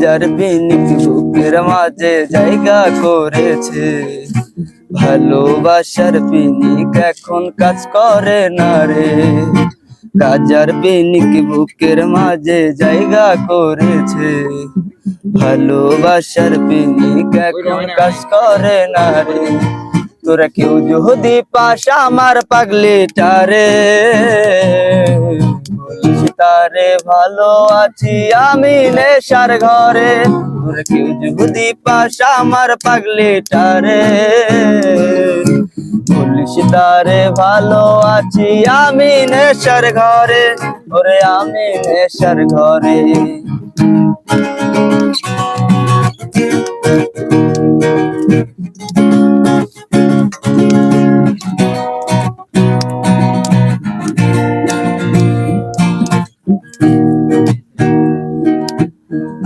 হাজার পিনিক বুকের মাঝে জায়গা করেছে। ভালোবাসার পিনিক এখন কাজ করে না রে। রাজার পিনিক বুকের মাঝে জায়গা করেছে। ভালোবাসার পিনিক এখন কাজ করে না রে। তোরা কেউ যদি পাশ আমার পাগলিটারে বলিস তারে ভালো আছি আমি নেশার ঘরে। তোরা আমার পাগলিটারে। বলিস তারে ভালো আছি আমি নেশার ঘরে। ওরে আমি নেশার ঘরে।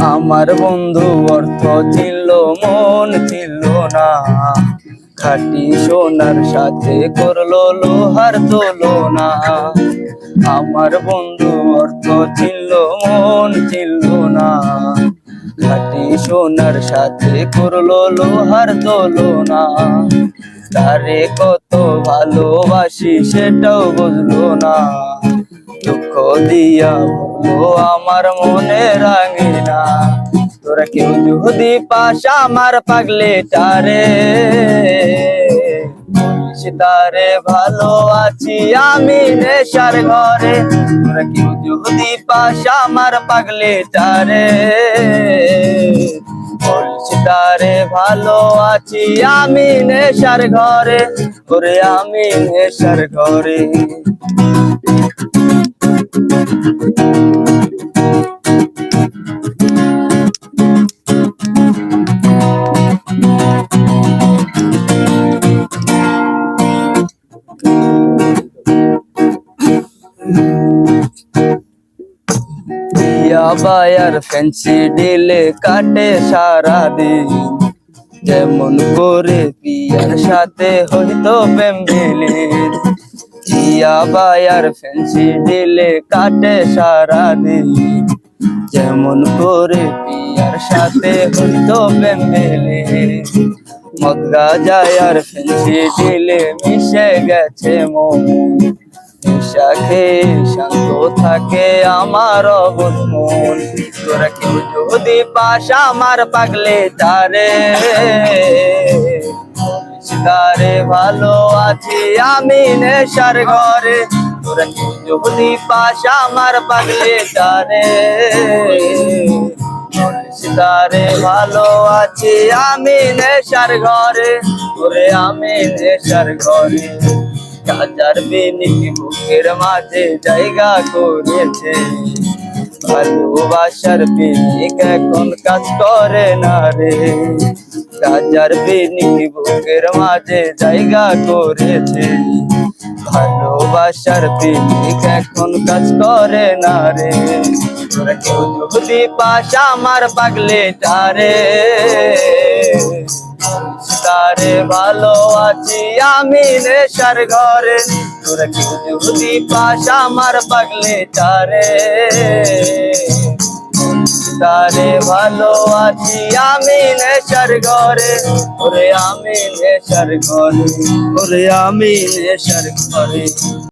আমার বন্ধু অর্থ ছিল, মন ছিল না। খাটি সোনার সাথে করল লোহার তুলনা। আমার বন্ধু অর্থ ছিল, মন ছিল না। খাটি সোনার সাথে করল লোহার তুলনা। তারে কত ভালোবাসি সেটাও বুঝলো না। দুঃখ দিয়া বলো আমার মনে রাঙিনা তোরা কেউ যদি পাশ আমার পাগলে টারে তারে ভালো আছি আমি নেশার ঘরে। তোরা কেউ যদি পাশ আমার পাগলে বলছি তারে ভালো আছি আমি নেশার ঘরে। ওরে আমি নেশার ঘরে। বায়ার ফ্যান্সি ডিলে কাটে সারা দিন যেমন করে পিয়ার সাথে হইতো প্রেম মিলিত ইয়া বায়ার ফ্যান্সি ডিলে কাটে সারা দিন। যেমন করে পিয়ার সাথে হইতো মিলিত মদ গাজায় ফেন্সি ডিলে মিশে গেছে মন। নেশা শান্ত থাকে আমার মন। তোরা কেউ যদি পাশ আমার পাগলে তারে। ভালো আছি আমি নেশার ঘরে। তোরা পাশ আমার পাগলে তারে তারে ভালো আছি আমি নেশার ঘরে। তোরে আমি নেশার ঘরে। কাজার বেনিক বুকের মাঝে জায়গা করেছে। ভালোবাসার বেনিক এখন কাজ করে না রে। কাজার বেনিক বুকের মাঝে জায়গা করেছে। ভালোবাসার বেনিক এখন কাজ করে না রে। তোরা কেউ যদি আমার পাগলে টারে তারে ভালো আছি আমি নেশার ঘরে। তোরা কেউ যদি পাশ আমার পাগলে তারে তারে ভালো আছি আমি নেশার ঘরে। ওরে আমি নেশার ঘরে। ওরে আমি নেশার ঘরে।